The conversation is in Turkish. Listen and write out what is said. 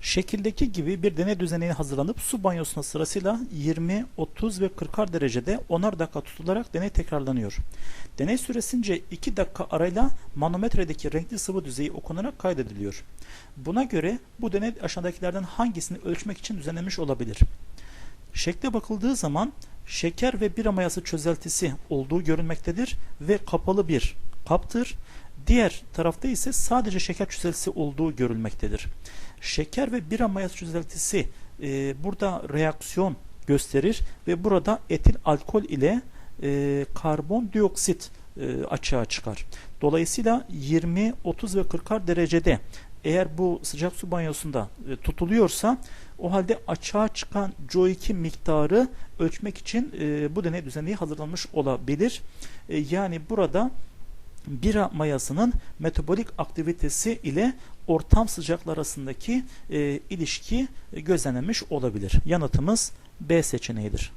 Şekildeki gibi bir deney düzeneği hazırlanıp su banyosuna sırasıyla 20, 30 ve 40'ar derecede 10'ar dakika tutularak deney tekrarlanıyor. Deney süresince 2 dakika arayla manometredeki renkli sıvı düzeyi okunarak kaydediliyor. Buna göre bu deney aşağıdakilerden hangisini ölçmek için düzenlenmiş olabilir? Şekle bakıldığı zaman şeker ve bira mayası çözeltisi olduğu görülmektedir ve kapalı bir kaptır. Diğer tarafta ise sadece şeker çözeltisi olduğu görülmektedir. Şeker ve bira mayası çözeltisi e, burada reaksiyon gösterir ve burada etil alkol ile e, karbondioksit e, açığa çıkar. Dolayısıyla 20, 30 ve 40'ar derecede eğer bu sıcak su banyosunda e, tutuluyorsa o halde açığa çıkan CO2 miktarı ölçmek için e, bu deney düzenliği hazırlanmış olabilir. E, yani burada bira mayasının metabolik aktivitesi ile ortam sıcaklığı arasındaki e, ilişki e, gözlenmiş olabilir. Yanıtımız B seçeneğidir.